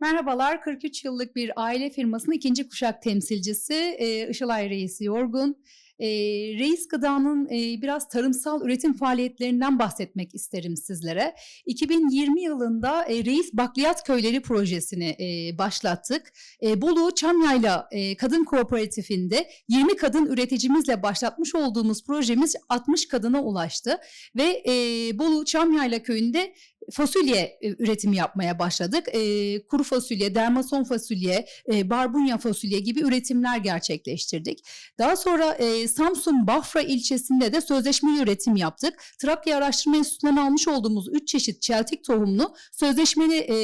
Merhabalar, 43 yıllık bir aile firmasının ikinci kuşak temsilcisi e, Işılay Reis Yorgun. E, Reis Gıda'nın e, biraz tarımsal üretim faaliyetlerinden bahsetmek isterim sizlere. 2020 yılında Reis Bakliyat Köyleri projesini başlattık. Bolu Çamyayla Kadın Kooperatifinde 20 kadın üreticimizle başlatmış olduğumuz projemiz 60 kadına ulaştı. Ve Bolu Çamyayla Köyü'nde fasulye e, üretimi yapmaya başladık. E, kuru fasulye, dermason fasulye, e, barbunya fasulye gibi üretimler gerçekleştirdik. Daha sonra e, Samsun Bafra ilçesinde de sözleşmeli üretim yaptık. Trakya Araştırma Enstitüsü'nden almış olduğumuz 3 çeşit çeltik tohumlu sözleşmeli e,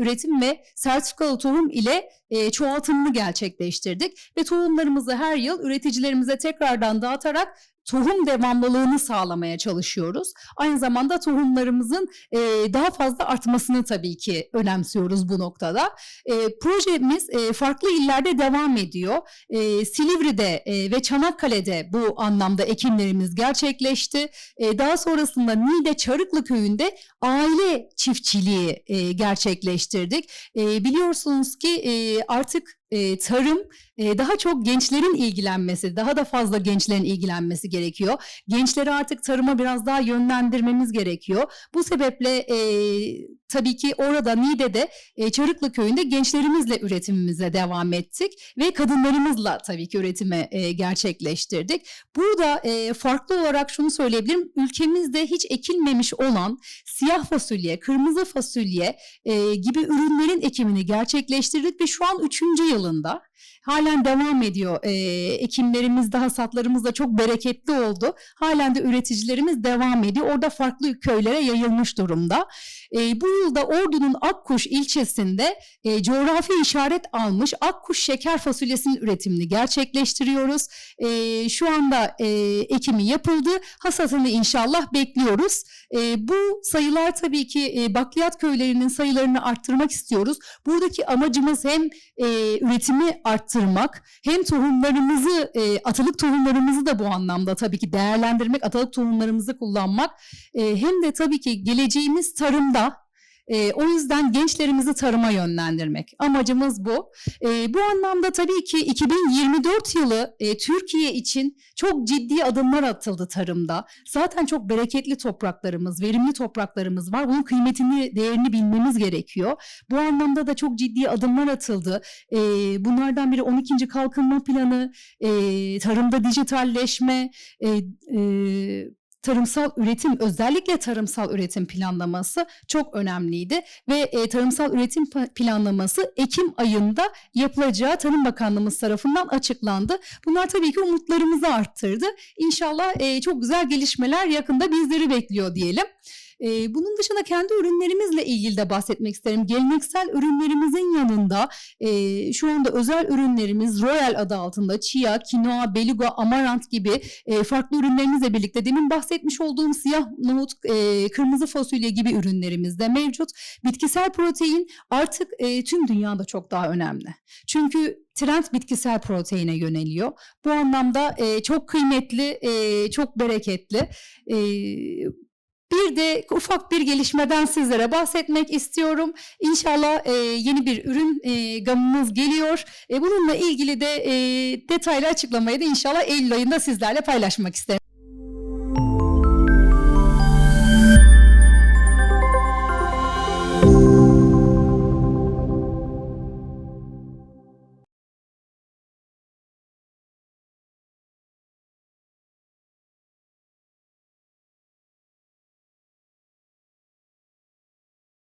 üretim ve sertifikalı tohum ile çoğaltımını gerçekleştirdik. Ve tohumlarımızı her yıl üreticilerimize tekrardan dağıtarak tohum devamlılığını sağlamaya çalışıyoruz. Aynı zamanda tohumlarımızın e, daha fazla artmasını tabii ki önemsiyoruz bu noktada. E, projemiz e, farklı illerde devam ediyor. E, Silivri'de e, ve Çanakkale'de bu anlamda ekimlerimiz gerçekleşti. E, daha sonrasında Niğde Çarıklı Köyü'nde aile çiftçiliği e, gerçekleştirdik. E, biliyorsunuz ki e, artık e, tarım e, daha çok gençlerin ilgilenmesi, daha da fazla gençlerin ilgilenmesi gerekiyor. Gençleri artık tarıma biraz daha yönlendirmemiz gerekiyor. Bu sebeple e, tabii ki orada Niğde'de e, Çarıklı Köyü'nde gençlerimizle üretimimize devam ettik ve kadınlarımızla tabii ki üretimi e, gerçekleştirdik. Burada e, farklı olarak şunu söyleyebilirim. Ülkemizde hiç ekilmemiş olan siyah fasulye, kırmızı fasulye e, gibi ürünlerin ekimini gerçekleştirdik ve şu an üçüncü yılında halen devam ediyor. E, ekimlerimiz de hasatlarımız da çok bereketli oldu. Halen de üreticilerimiz devam ediyor. Orada farklı köylere yayılmış durumda. E, bu yılda Ordu'nun Akkuş ilçesinde e, coğrafi işaret almış Akkuş şeker fasulyesinin üretimini gerçekleştiriyoruz. E, şu anda e, ekimi yapıldı. Hasatını inşallah bekliyoruz. E, bu sayılar tabii ki e, bakliyat köylerinin sayılarını arttırmak istiyoruz. Buradaki amacımız hem e, üretimi arttırmak hem tohumlarımızı, e, atalık tohumlarımızı da bu anlamda tabii ki değerlendirmek, atalık tohumlarımızı kullanmak e, hem de tabii ki geleceğimiz tarımda e, o yüzden gençlerimizi tarıma yönlendirmek. Amacımız bu. E, bu anlamda tabii ki 2024 yılı e, Türkiye için çok ciddi adımlar atıldı tarımda. Zaten çok bereketli topraklarımız, verimli topraklarımız var. Bunun kıymetini, değerini bilmemiz gerekiyor. Bu anlamda da çok ciddi adımlar atıldı. E, bunlardan biri 12. Kalkınma Planı, e, tarımda dijitalleşme, e, e, tarımsal üretim özellikle tarımsal üretim planlaması çok önemliydi ve e, tarımsal üretim planlaması Ekim ayında yapılacağı Tarım Bakanlığımız tarafından açıklandı. Bunlar tabii ki umutlarımızı arttırdı. İnşallah e, çok güzel gelişmeler yakında bizleri bekliyor diyelim. E, bunun dışında kendi ürünlerimizle ilgili de bahsetmek isterim. Geleneksel ürünlerimizin yanında e, şu anda özel ürünlerimiz Royal adı altında chia, kinoa, beluga, amarant gibi e, farklı ürünlerimizle birlikte demin bahsetmiş olduğum siyah nohut, e, kırmızı fasulye gibi ürünlerimiz de mevcut. Bitkisel protein artık e, tüm dünyada çok daha önemli. Çünkü trend bitkisel proteine yöneliyor. Bu anlamda e, çok kıymetli, e, çok bereketli. E, bir de ufak bir gelişmeden sizlere bahsetmek istiyorum. İnşallah e, yeni bir ürün e, gamımız geliyor. E, bununla ilgili de e, detaylı açıklamayı da inşallah Eylül ayında sizlerle paylaşmak isterim.